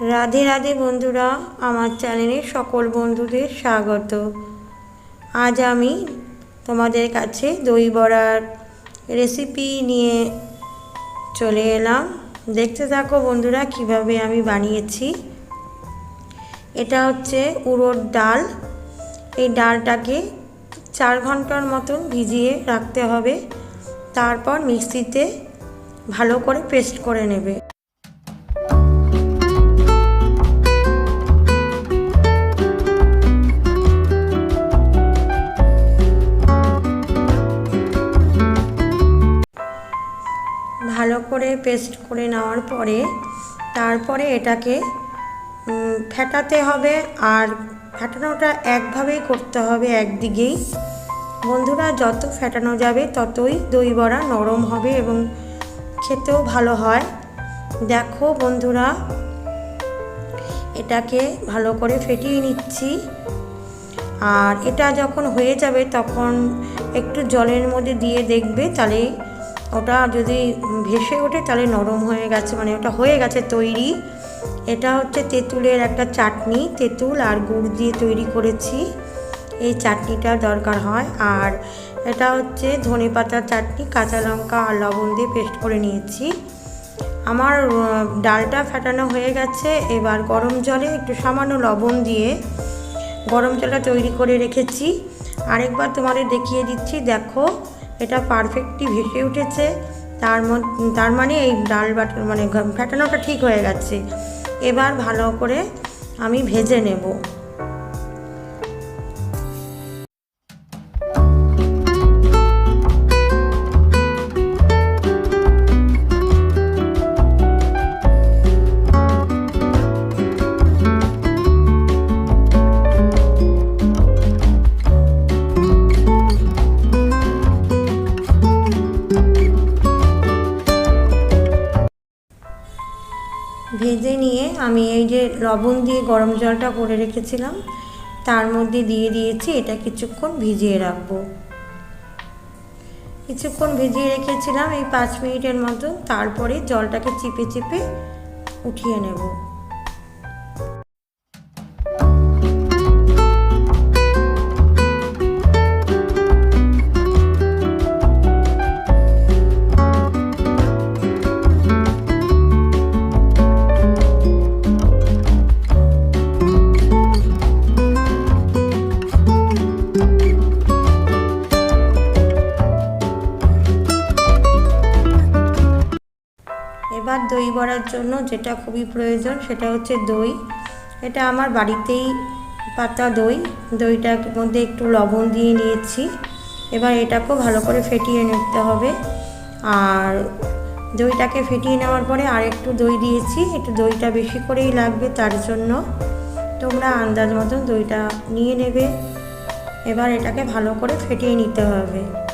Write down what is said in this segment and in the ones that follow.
রাধে রাধে বন্ধুরা, আমার চ্যানেলে সকল বন্ধুদের স্বাগত। আজ আমি তোমাদের কাছে দই বড়ার রেসিপি নিয়ে চলে এলাম। দেখতে থাকো বন্ধুরা, কীভাবে আমি বানিয়েছি। এটা হচ্ছে উড়োর ডাল। এই ডালটাকে চার ঘণ্টার মতন ভিজিয়ে রাখতে হবে। তারপর মিক্সিতে ভালো করে পেস্ট করে নেবে। পেস্ট করে নেওয়ার পরে তারপরে এটাকে ফেটাতে হবে আর ফেটানোটা একভাবেই করতে হবে একদিকেই। বন্ধুরা, যত ফেটানো যাবে ততই দই বড়া নরম হবে এবং খেতেও ভালো হয়। দেখো বন্ধুরা, এটাকে ভালো করে ফেটিয়ে নিচ্ছি। আর এটা যখন হয়ে যাবে তখন একটু জলের মধ্যে দিয়ে দেখবে, তাহলে ওটা যদি ভেসে ওঠে তাহলে নরম হয়ে গেছে মানে ওটা হয়ে গেছে তৈরি। এটা হচ্ছে তেঁতুলের একটা চাটনি, তেঁতুল আর গুড় দিয়ে তৈরি করেছি। এই চাটনিটা দরকার হয়। আর এটা হচ্ছে ধনে পাতার চাটনি, কাঁচা লঙ্কা আর লবণ দিয়ে পেস্ট করে নিয়েছি। আমার ডালটা ফাটানো হয়ে গেছে। এবার গরম জলে একটু সামান্য লবণ দিয়ে গরম জলটা তৈরি করে রেখেছি। আরেকবার তোমাদের দেখিয়ে দিচ্ছি। দেখো এটা পারফেক্টলি ভেসে উঠেছে। তার তার মানে এই ডাল বাট মানে ফেটানোটা ঠিক হয়ে গেছে। এবার ভালো করে আমি ভেজে নেব। ভেজে নিয়ে আমি এই যে লবণ দিয়ে গরম জলটা করে রেখেছিলাম, তার মধ্যে দিয়ে দিয়েছি, এটা কিছুক্ষণ ভিজিয়ে রাখব। কিছুক্ষণ ভিজিয়ে রেখেছিলাম এই পাঁচ মিনিটের মতো তারপরে জলটাকে চিপে চিপে উঠিয়ে নেব। এবার দই বড়ার জন্য যেটা খুবই প্রয়োজন সেটা হচ্ছে দই। এটা আমার বাড়িতেই পাতা দই। দইটার মধ্যে একটু লবণ দিয়ে নিয়েছি। এবার এটাকেও ভালো করে ফেটিয়ে নিতে হবে। আর দইটাকে ফেটিয়ে নেওয়ার পরে আর একটু দই দিয়েছি। একটু দইটা বেশি করেই লাগবে তার জন্য। তোমরা আন্দাজ মতন দইটা নিয়ে নেবে। এবার এটাকে ভালো করে ফেটিয়ে নিতে হবে।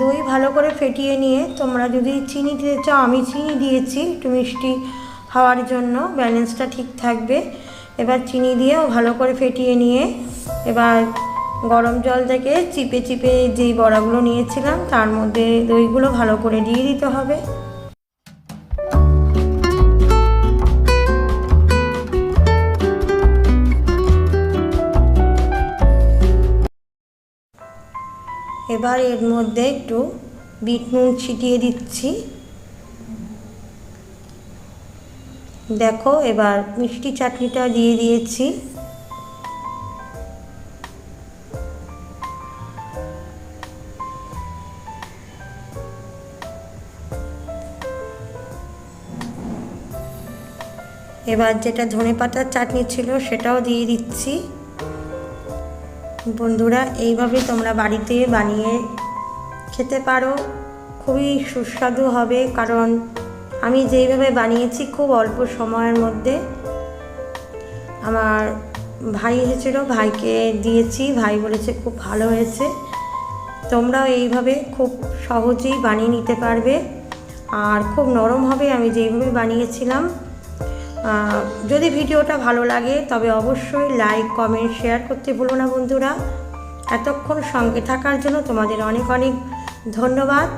দই ভালো করে ফেটিয়ে নিয়ে তোমরা যদি চিনি দিতে চাও, আমি চিনি দিয়েছি একটু মিষ্টি হওয়ার জন্য, ব্যালেন্সটা ঠিক থাকবে। এবার চিনি দিয়েও ভালো করে ফেটিয়ে নিয়ে এবার গরম জল থেকে চিপে চিপে যেই বড়াগুলো নিয়েছিলাম, তার মধ্যে দইগুলো ভালো করে দিয়ে দিতে হবে। এবার এর মধ্যে একটু বিট নুন ছিটিয়ে দিচ্ছি। দেখো, এবার মিষ্টি চাটনিটা দিয়ে দিয়েছি। এবার যেটা ধনে পাতার চাটনি ছিল সেটাও দিয়ে দিচ্ছি। বন্ধুরা, এইভাবে তোমরা বাড়িতে বানিয়ে খেতে পারো। খুবই সুস্বাদু হবে, কারণ আমি যেইভাবে বানিয়েছি খুব অল্প সময়ের মধ্যে। আমার ভাই এসেছিল, ভাইকে দিয়েছি, ভাই বলেছে খুব ভালো হয়েছে। তোমরাও এইভাবে খুব সহজেই বানিয়ে নিতে পারবে। আর খুব নরম হবে, আমি যেইভাবে বানিয়েছিলাম। যদি ভিডিওটা ভালো লাগে, তবে অবশ্যই লাইক কমেন্ট শেয়ার করতে ভুলো না বন্ধুরা। এতক্ষণ সঙ্গে থাকার জন্য তোমাদের অনেক অনেক ধন্যবাদ।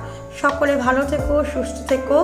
সকলে ভালো থেকো, সুস্থ থেকো।